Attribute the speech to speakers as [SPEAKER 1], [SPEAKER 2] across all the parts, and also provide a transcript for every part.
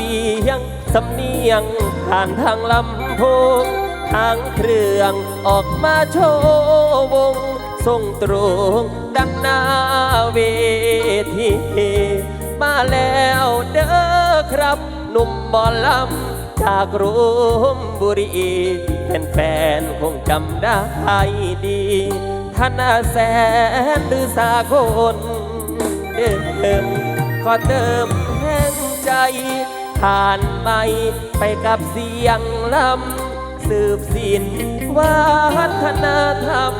[SPEAKER 1] สียง สำเนียงผ่านทางลำโพงทางเครื่องออกมาโชว์วงส่งตรงดังหน้าเวทีมาแล้วเด้อครับ หนุ่มบอลลำจากรุมบุรีแฟนๆคงจำได้ดีท่านาแสนหรือสากลเดิมขอเติม งใจผ่านไปไปกับเสียงลำสืบสินวัฒนธรรม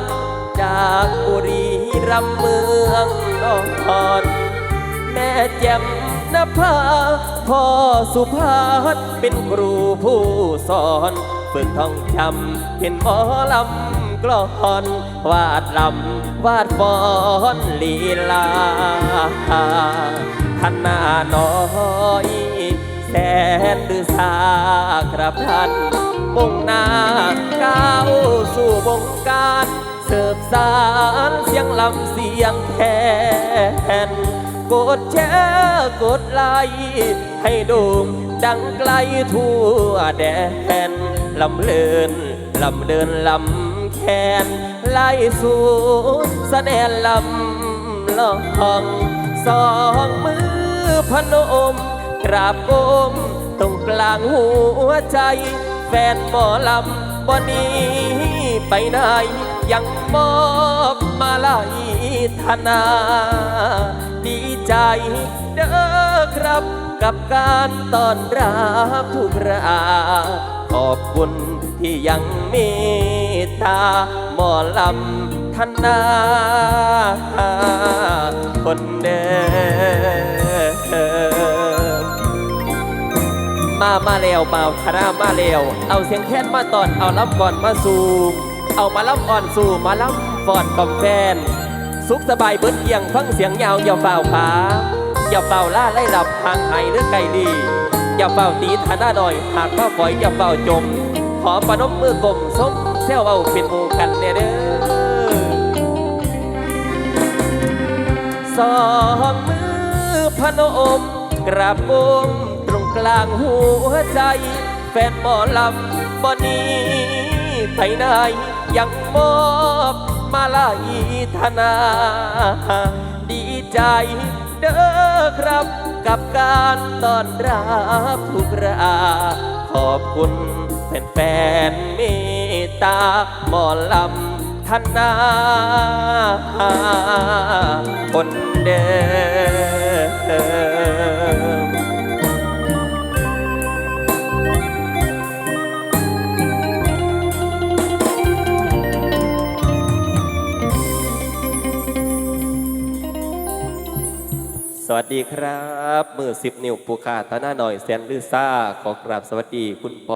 [SPEAKER 1] จากบุรีรัมย์เมืองนครแม่แจ่มนภาพ่อสุภาพเป็นครูผู้สอนฝึกท่องจำเป็นหมอลำกลอนวาดลำวาดฟอนลีลา ท่านหน้าน้อยแสนดือสาครับท่านมุ่งหน้าก้าวสู่วงการเสิร์ฟสารเสียงลำเสียงแคนกดแชร์กดไลค์ให้โด่งดังไกลทั่วแดนลำเลินลำเดินลำแคนไล่สู่แสดงลำลอง สองมือพนม กราบก้มตรงกลางหัวใจ แฟนหมอลำบ่หนี้ไปไหน ยังมอบมาลายธนา ดีใจเด้อครับกับการต้อนรับทุกรา ขอบคุณที่ยังเมตตาหมอลำธนาคนเด มามาแล้วมาคณะมาแล้วเอาเสียงแค้นมาตอนเอาลำก่อนมาสู่เอามาลำอ่อนสู่มาลำฟอนกอมแฟน สุขสบายเบิดเอียงฟังเสียงยาวอย่าเฝ้าผาอย่าเฝ้าล่าไล่หลับห่างไห้หรือไกลดีอย่าเฝ้าตีฐานะดอยหากว่าฝอยอย่าเฝ้าจม ขอประนมมือกลมสมเซวเอาเป็นหมู่กันเด้อเด้อสองมือพนมกราบก้มตรง ลางหัวใจ แฟนหมอลำบอนีไปไหนยังมอบมาลายธนา ดีใจเด้อครับกับการต้อนรับทุกราขอบคุณแฟนๆเมตตาหมอลำธนาคนเดิม วัสดีครับ มือสิบนิ้วปูขาตาหน้าหน่อยแสนลือซ่าขอกราบสวัสดีคุณพ่อ